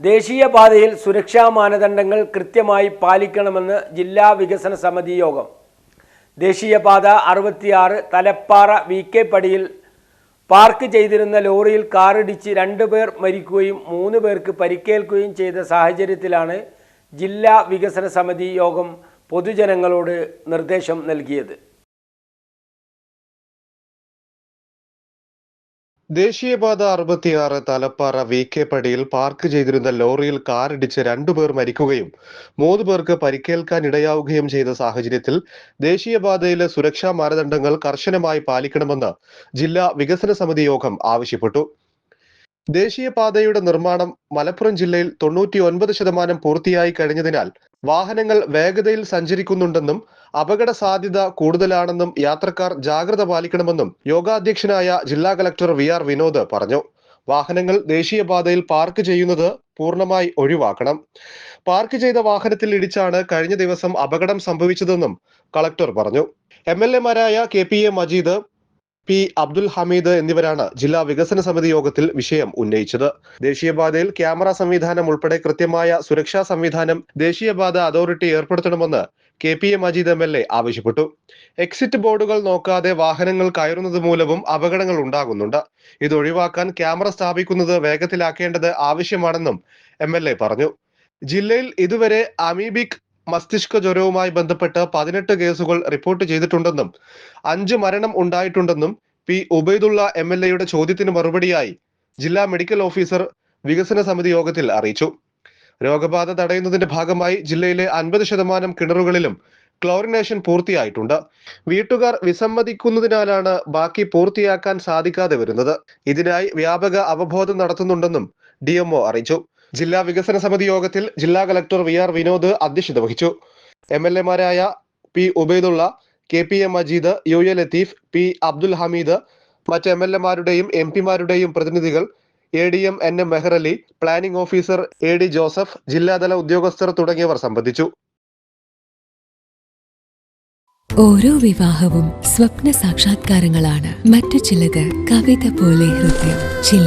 ദേശീയപാതയിൽ സുരക്ഷാ മാനദണ്ഡങ്ങൾ കൃത്യമായി പാലിക്കണമെന്ന് ജില്ലാ വികസന സമിതി യോഗം. ദേശീയപാത അറുപത്തിയാറ് തലപ്പാറ വി കെ പടിയിൽ പാർക്ക് ചെയ്തിരുന്ന ലോറിയിൽ കാറിടിച്ച് രണ്ടു പേർ മരിക്കുകയും മൂന്ന് പേർക്ക് പരിക്കേൽക്കുകയും ചെയ്ത സാഹചര്യത്തിലാണ് ജില്ലാ വികസന സമിതി യോഗം പൊതുജനങ്ങളോട് നിർദ്ദേശം നൽകിയത്. ദേശീയപാത അറുപത്തിയാറ് തലപ്പാറ വി കെ പടിയിൽ പാർക്ക് ചെയ്തിരുന്ന ലോറിയിൽ കാറിടിച്ച് രണ്ടുപേർ മരിക്കുകയും മൂന്ന് പേർക്ക് പരിക്കേൽക്കാൻ ഇടയാവുകയും ചെയ്ത സാഹചര്യത്തിൽ ദേശീയപാതയിലെ സുരക്ഷാ മാനദണ്ഡങ്ങൾ കർശനമായി പാലിക്കണമെന്ന് ജില്ലാ വികസന സമിതി യോഗം ആവശ്യപ്പെട്ടു. ദേശീയപാതയുടെ നിർമ്മാണം മലപ്പുറം ജില്ലയിൽ തൊണ്ണൂറ്റി ഒൻപത് ശതമാനം പൂർത്തിയായി കഴിഞ്ഞതിനാൽ വാഹനങ്ങൾ വേഗതയിൽ സഞ്ചരിക്കുന്നുണ്ടെന്നും അപകട സാധ്യത കൂടുതലാണെന്നും യാത്രക്കാർ ജാഗ്രത പാലിക്കണമെന്നും യോഗാധ്യക്ഷനായ ജില്ലാ കലക്ടർ വി ആർ വിനോദ് പറഞ്ഞു. വാഹനങ്ങൾ ദേശീയപാതയിൽ പാർക്ക് ചെയ്യുന്നത് പൂർണമായി ഒഴിവാക്കണം. പാർക്ക് ചെയ്ത വാഹനത്തിൽ ഇടിച്ചാണ് കഴിഞ്ഞ ദിവസം അപകടം സംഭവിച്ചതെന്നും കളക്ടർ പറഞ്ഞു. M L എമാരായ K P A Majeed P. Abdul Hameed എന്നിവരാണ് ജില്ലാ വികസന സമിതി യോഗത്തിൽ വിഷയം ഉന്നയിച്ചത്. ദേശീയപാതയിൽ ക്യാമറ സംവിധാനം ഉൾപ്പെടെ കൃത്യമായ സുരക്ഷാ സംവിധാനം ദേശീയപാത authority ഏർപ്പെടുത്തണമെന്ന് K. P. A. Majeed M. L. A ആവശ്യപ്പെട്ടു. എക്സിറ്റ് ബോർഡുകൾ നോക്കാതെ വാഹനങ്ങൾ കയറുന്നത് മൂലവും അപകടങ്ങൾ ഉണ്ടാകുന്നുണ്ട്. ഇത് ഒഴിവാക്കാൻ ക്യാമറ സ്ഥാപിക്കുന്നത് വേഗത്തിലാക്കേണ്ടത് ആവശ്യമാണെന്നും എം. എൽ. എ പറഞ്ഞു. ജില്ലയിൽ ഇതുവരെ അമീബിക് മസ്തിഷ്ക ജ്വരവുമായി ബന്ധപ്പെട്ട് പതിനെട്ട് കേസുകൾ റിപ്പോർട്ട് ചെയ്തിട്ടുണ്ടെന്നും അഞ്ച് മരണം ഉണ്ടായിട്ടുണ്ടെന്നും പി ഉബൈദുള്ള എം എൽ എയുടെ ചോദ്യത്തിന് മറുപടിയായി ജില്ലാ മെഡിക്കൽ ഓഫീസർ വികസന സമിതി യോഗത്തിൽ അറിയിച്ചു. രോഗബാധ തടയുന്നതിന്റെ ഭാഗമായി ജില്ലയിലെ അൻപത് ശതമാനം കിണറുകളിലും ക്ലോറിനേഷൻ പൂർത്തിയായിട്ടുണ്ട്. വീട്ടുകാർ വിസമ്മതിക്കുന്നതിനാലാണ് ബാക്കി പൂർത്തിയാക്കാൻ സാധിക്കാതെ വരുന്നത്. ഇതിനായി വ്യാപക അവബോധം നടത്തുന്നുണ്ടെന്നും ഡി അറിയിച്ചു. ജില്ലാ വികസന സമിതി യോഗത്തിൽ ജില്ലാ കലക്ടർ വി ആർ വിനോദ് അധ്യക്ഷത വഹിച്ചു. M L എമാരായ P Ubaidulla K P M Majeed U A Latheef P Abdul Hameed മറ്റ് എം എൽ എമാരുടെയും എം പിമാരുടെയും പ്രതിനിധികൾ A D M N M Mehrali planning officer A D Joseph ജില്ലാതല ഉദ്യോഗസ്ഥർ തുടങ്ങിയവർ സംബന്ധിച്ചു. ഓരോ വിവാഹവും സ്വപ്ന സാക്ഷാത്കാരങ്ങളാണ്. മറ്റു ചിലത് കവിത പോലെ ഹൃദയം ചില